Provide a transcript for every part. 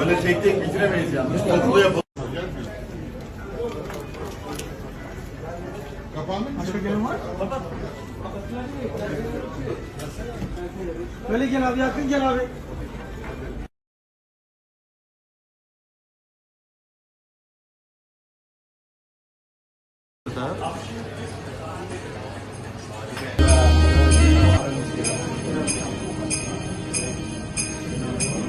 Böyle tek tek bitiremeyiz yani. Toplu yapalım. Başka gelen var? Böyle gel abi yakın gel abi.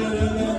Hallelujah.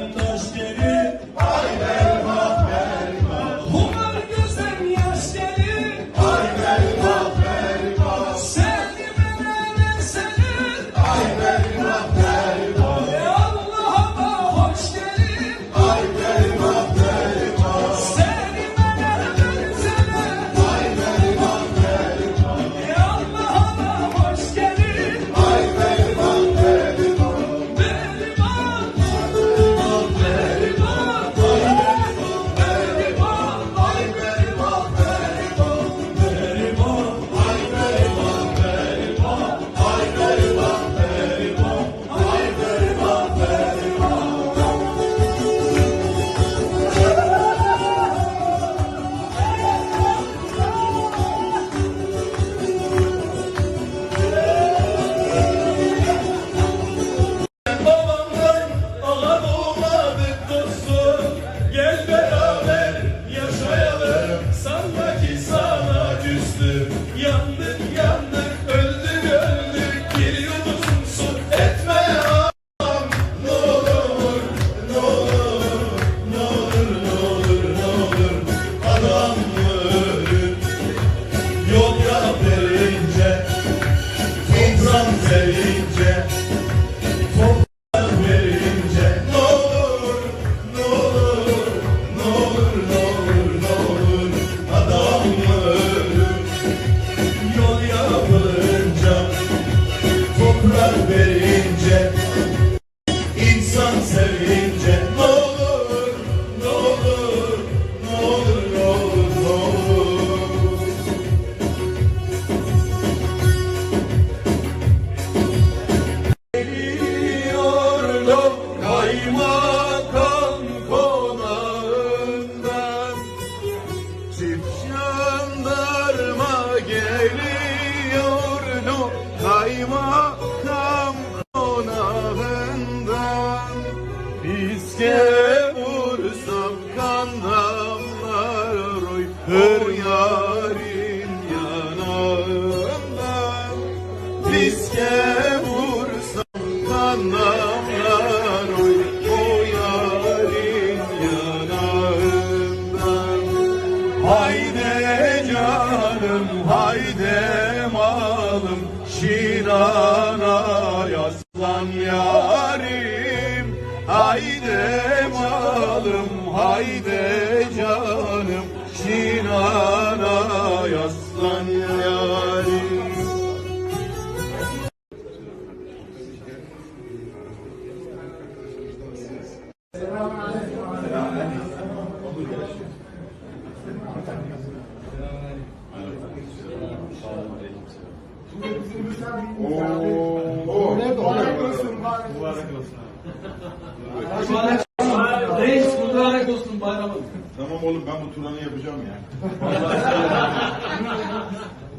Tamam oğlum ben bu Turan'ı yapacağım ya.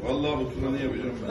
Vallahi bu Turan'ı yapacağım ben.